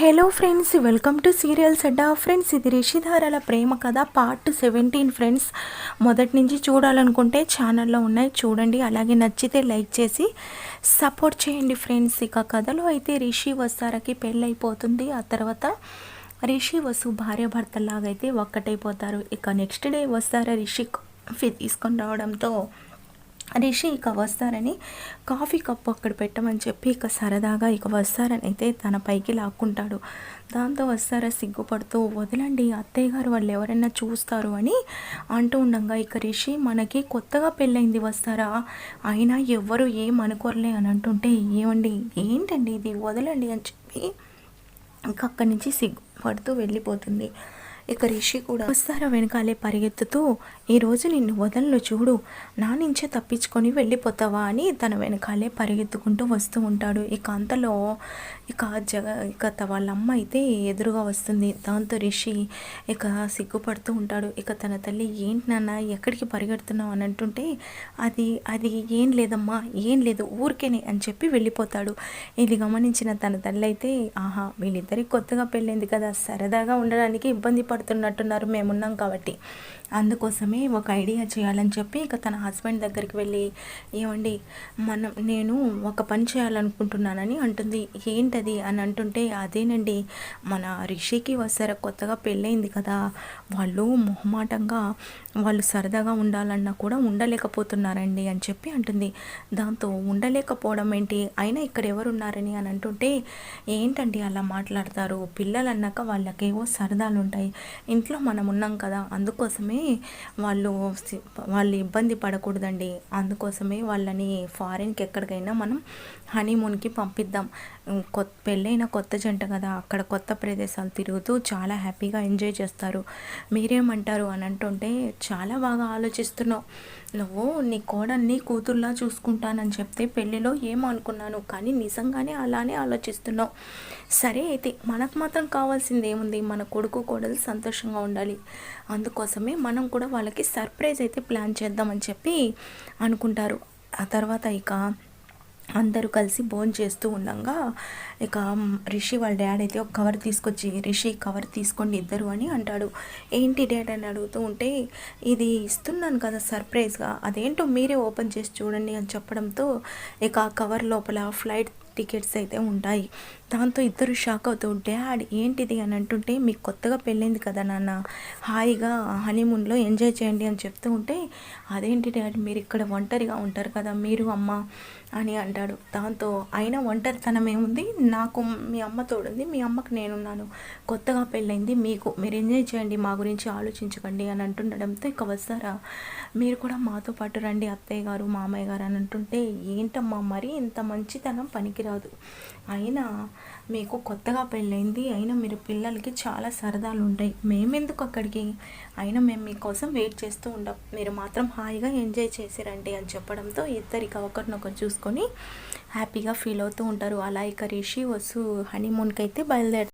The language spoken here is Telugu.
Hello friends welcome to serials Adda friends. ఇది రిషిధారాల ప్రేమ కథ పార్ట్ సెవెంటీన్ ఫ్రెండ్స్. మొదటి నుంచి చూడాలనుకుంటే ఛానల్లో ఉన్నాయి చూడండి. అలాగే నచ్చితే లైక్ చేసి సపోర్ట్ చేయండి ఫ్రెండ్స్. ఇక కథలో అయితే రిషి వస్తారకి పెళ్ళైపోతుంది. ఆ తర్వాత రిషి వసు భార్య భర్తలాగైతే అయితే ఒక్కటైపోతారు. ఇక నెక్స్ట్ డే వస్తారా రిషి కాఫీ తీసుకొని రావడంతో రిషి ఇక వస్తారని కాఫీ కప్పు అక్కడ పెట్టమని చెప్పి ఇక సరదాగా ఇక వస్తారని అయితే తన పైకి లాక్కుంటాడు. దాంతో వస్తారా సిగ్గుపడుతూ వదలండి అత్తయ్య గారు వాళ్ళు ఎవరైనా చూస్తారు అని అంటూ ఉండగా ఇక రిషి మనకి కొత్తగా పెళ్ళైంది వస్తారా? అయినా ఎవ్వరు ఏం అనుకోరలే అని అంటుంటే ఏమండి ఏంటండి ఇది? వదలండి అని చెప్పి ఇంక అక్కడి నుంచి సిగ్గుపడుతూ వెళ్ళిపోతుంది. ఇక రిషి కూడా వస్తారా వెనకాలే పరిగెత్తుతూ ఈరోజు నిన్ను వదలను చూడు. నా నుంచే తప్పించుకొని వెళ్ళిపోతావా? అని తన వెనకాలే పరిగెత్తుకుంటూ వస్తూ ఉంటాడు. ఇక అంతలో ఇక జగ ఇక వాళ్ళ అమ్మ అయితే ఎదురుగా వస్తుంది. దాంతో రిషి ఇక సిగ్గుపడుతూ ఉంటాడు. ఇక తన తల్లి ఏంటి నాన్న ఎక్కడికి పరిగెడుతున్నావు? అని అంటుంటే అది అది ఏం లేదమ్మా ఏం లేదు ఊరికేనే అని చెప్పి వెళ్ళిపోతాడు. ఇది గమనించిన తన తల్లి అయితే ఆహా వీళ్ళిద్దరికి కొత్తగా పెళ్ళింది కదా సరదాగా ఉండడానికి ఇబ్బంది పడుతున్నట్టున్నారు మేమున్నాం కాబట్టి. అందుకోసమే ఒక ఐడియా చేయాలని చెప్పి ఇక తన హస్బెండ్ దగ్గరికి వెళ్ళి ఏమండి మనం నేను ఒక పని చేయాలనుకుంటున్నానని అంటుంది. ఏంటది అని అంటుంటే అదేనండి మన రిషికి వస్తారా కొత్తగా పెళ్ళయింది కదా వాళ్ళు మొహమాటంగా వాళ్ళు సరదాగా ఉండాలన్నా కూడా ఉండలేకపోతున్నారండి అని చెప్పి అంటుంది. దాంతో ఉండలేకపోవడం ఏంటి? అయినా ఇక్కడ ఎవరు ఉన్నారని అని అంటుంటే ఏంటండి అలా మాట్లాడతారు? పిల్లలు అన్నాక వాళ్ళకేవో సరదాలు ఉంటాయి ఇంట్లో మనం ఉన్నాం కదా అందుకోసమే వాళ్ళు వాళ్ళు ఇబ్బంది పడకూడదండి. అందుకోసమే వాళ్ళని ఫారిన్కి ఎక్కడికైనా మనం హనీమూన్కి పంపిద్దాం. కొత్త పెళ్ళైన కొత్త జంట కదా అక్కడ కొత్త ప్రదేశాలు తిరుగుతూ చాలా హ్యాపీగా ఎంజాయ్ చేస్తారు. మీరేమంటారు అని అంటుంటే చాలా బాగా ఆలోచిస్తున్నావు. నువ్వు నీ కోడల్ని కూతుర్లా చూసుకుంటానని చెప్తే పెళ్ళిలో ఏమనుకున్నాను? కానీ నిజంగానే అలానే ఆలోచిస్తున్నావు. సరే అయితే మనకు మాత్రం కావాల్సింది ఏముంది మన కొడుకు కోడలు సంతోషంగా ఉండాలి. అందుకోసమే మనం కూడా వాళ్ళకి సర్ప్రైజ్ అయితే ప్లాన్ చేద్దామని చెప్పి అనుకుంటారు. ఆ తర్వాత ఇక అందరూ కలిసి భోజనం చేస్తూ ఉండగా ఇక రిషి వాళ్ళ డాడ్ అయితే ఒక కవర్ తీసుకొచ్చి రిషి కవర్ తీసుకోండి ఇద్దరు అని అంటాడు. ఏంటి డాడ్ అని అడుగుతూ ఉంటే ఇది ఇస్తున్నాను కదా సర్ప్రైజ్గా అదేంటో మీరే ఓపెన్ చేసి చూడండి అని చెప్పడంతో ఇక ఆ కవర్ లోపల ఫ్లైట్ టికెట్స్ అయితే ఉంటాయి. దాంతో ఇద్దరు షాక్ అవుతూ డాడ్ ఏంటిది? అని అంటుంటే మీకు కొత్తగా పెళ్ళింది కదా నాన్న. హాయిగా హనీమూన్లో ఎంజాయ్ చేయండి అని చెప్తూ ఉంటే అదేంటి డాడ్ మీరు ఇక్కడ ఒంటరిగా ఉంటారు కదా మీరు అమ్మ అని అంటాడు. దాంతో అయినా ఒంటరితనం ఏముంది? నాకు మీ అమ్మ తోడుంది మీ అమ్మకు నేనున్నాను. కొత్తగా పెళ్ళైంది మీకు మీరు ఎంజాయ్ చేయండి మా గురించి ఆలోచించకండి అని అంటుండడంతో ఇక వస్తారా? మీరు కూడా మాతో పాటు రండి అత్తయ్య గారు మామయ్య గారు అని అంటుంటే ఏంటమ్మా మరి ఇంత మంచితనం పనికి పనికిరాదు అయినా మీకు కొత్తగా పెళ్ళైంది అయినా మీరు పిల్లలకి చాలా సరదాలు ఉంటాయి మేమెందుకు అక్కడికి? అయినా మేము మీకోసం వెయిట్ చేస్తూ ఉండం. మీరు మాత్రం హాయిగా ఎంజాయ్ చేసిరండి అని చెప్పడంతో ఇద్దరికి ఒకరినొకరు చూసుకొని హ్యాపీగా ఫీల్ అవుతూ ఉంటారు. అలా ఇక రిషి వసు హనీమూన్కి అయితే బయలుదేరు